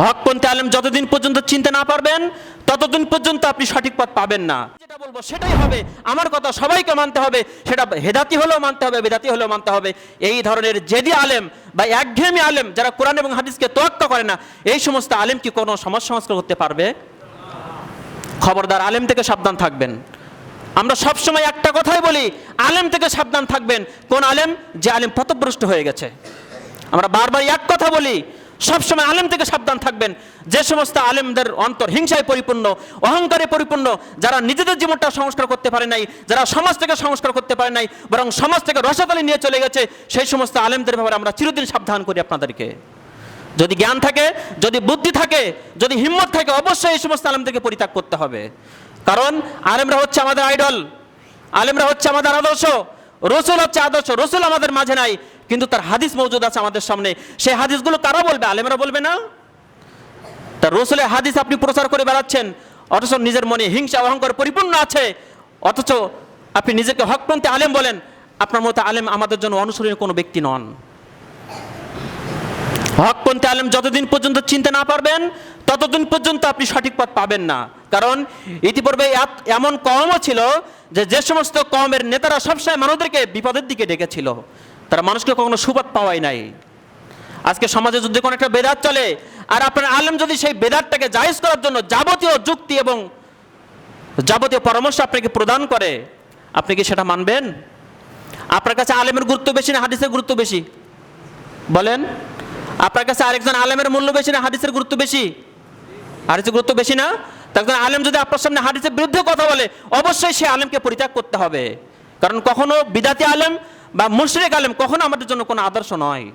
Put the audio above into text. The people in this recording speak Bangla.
হকপন্থী আলেম যতদিন পর্যন্ত চিনতে না পারবেন, ততদিন পর্যন্ত আপনি সঠিক পথ পাবেন না। যেটা বলব সেটাই হবে। আমার কথা সবাইকে মানতে হবে। সেটা হেদাতি হলেও মানতে হবে, বেদাতি হলেও মানতে হবে। এই ধরনের জেদি আলেম বা একঘেয়েমি আলেম যারা কোরআন এবং হাদিসকে তোয়াক্কা করে না, এই সমস্ত আলেম কি কোনো সমাজ সংস্কার করতে পারবে? খবরদার আলেম থেকে সাবধান থাকবেন। আমরা সবসময় একটা কথাই বলি, আলেম থেকে সাবধান থাকবেন। কোন আলেম? যে আলেম পথভ্রষ্ট হয়ে গেছে। আমরা বারবার এক কথা বলি সবসময় আলেম থেকে সাবধান থাকবেন। যে সমস্ত আলেমদের অন্তর হিংসায় পরিপূর্ণ, অহংকারে পরিপূর্ণ, যারা নিজেদের জীবনটা সংস্কার করতে পারে নাই, যারা সমাজ থেকে সংস্কার করতে পারে নাই, বরং সমাজ থেকে রসাতালি নিয়ে চলে গেছে, সেই সমস্ত আলেমদের ব্যাপারে আমরা চিরদিন সাবধান করি আপনাদেরকে। যদি জ্ঞান থাকে, যদি বুদ্ধি থাকে, যদি হিম্মত থাকে, অবশ্যই এই সমস্ত আলেমদেরকে পরিত্যাগ করতে হবে। কারণ আলেমরা হচ্ছে আমাদের আইডল, আলেমরা হচ্ছে আমাদের আদর্শ রসুল হচ্ছে আদর্শ, রসুল আমাদের মাঝে নাই, কিন্তু তার হাদিস মৌজুদ আছে আমাদের সামনে। সেই হাদিসগুলো কারা বলবে? আলেমরা বলবে না? তার রসুলের হাদিস আপনি প্রচার করে বেড়াচ্ছেন, অথচ নিজের মনে হিংসা, অহংকার পরিপূর্ণ আছে, অথচ আপনি নিজেকে হকপন্থী আলেম বলেন, আপনার মতো আলেম আমাদের জন্য অনুসরণীয় কোনো ব্যক্তি নন। হকপন্থী আলেম যতদিন পর্যন্ত চিনতে না পারবেন ততদিন পর্যন্ত আপনি সঠিক পথ পাবেন না। কারণ ইতিপূর্বে এমন কমও ছিল যে যে সমস্ত কমের নেতারা সবসময় মানুষদেরকে বিপদের দিকে ডেকেছিল। তারা মানুষকে কখনো সুপথ পাওয়াই নাই। আজকে সমাজে যদি কোনো একটা বেদাত চলে, আর আপনার আলেম যদি সেই বেদাতটাকে জায়েজ করার জন্য যাবতীয় যুক্তি এবং যাবতীয় পরামর্শ আপনাকে প্রদান করে, আপনি কি সেটা মানবেন? আপনার কাছে আলেমের গুরুত্ব বেশি না হাদিসের গুরুত্ব বেশি? বলেন, আপনার কাছে আরেকজন আলেমের মূল্য বেশি না হাদিসের গুরুত্ব বেশি? হাদিসের গুরুত্ব বেশি না? তার কারণ আলেম যদি আপনার সামনে হাদিসের বিরুদ্ধে কথা বলে, অবশ্যই সে আলেমকে পরিত্যাগ করতে হবে। কারণ কখনো বিদাতি আলেম বা মুশরিক আলেম কখনো আমাদের জন্য কোনো আদর্শ নয়।